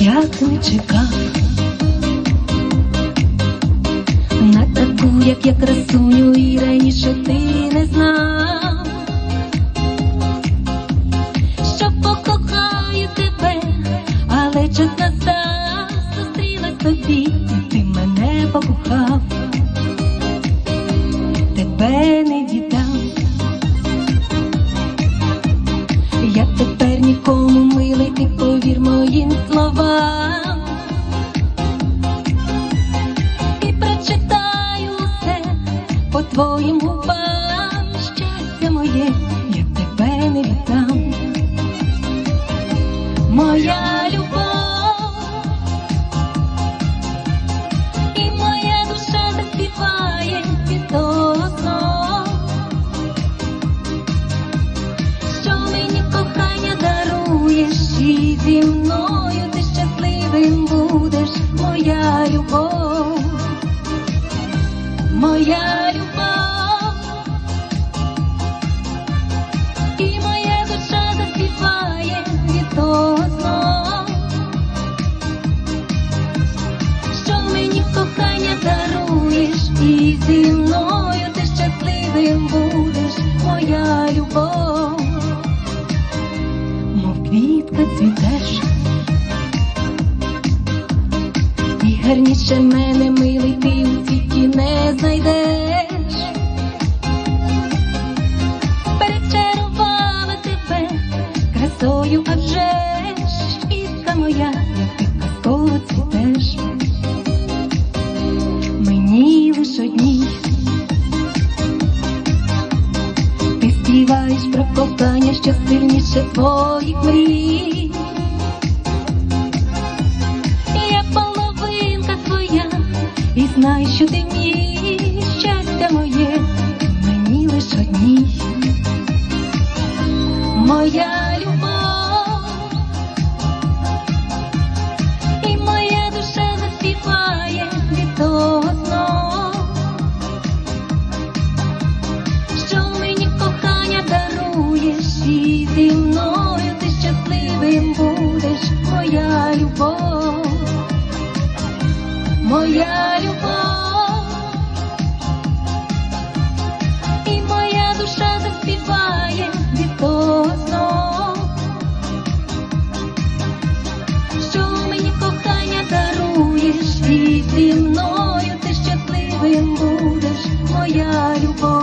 як не чекав. На таку, як я красуню, і раніше ти не знав, що покохаю тебе, але час настав, зустрілась тобі, і ти мене покохав, тебе не віддам. Я тепер нікому милий, ти повір моїм словам. І прочитаю все по твоїм губам. Моя любов, і моя душа заспіває від що мені кохання даруєш, і зі мною ти щасливим будеш, моя любов. Мов квітка цвітеш. І гарніше мене, знайдеш. Перечарувала тебе красою, а вже ж моя, як ти казково цвітеш. Мені лиш одній ти співаєш про кохання, що сильніше твоїх мрій. Я половинка твоя, і знай, що ти мій щастя моє, мені лиш одній. Моя любов і моя душа заспіває від того сну що мені кохання даруєш, і зі мною ти щасливим будеш, моя любов, моя любов, даруєш, і зі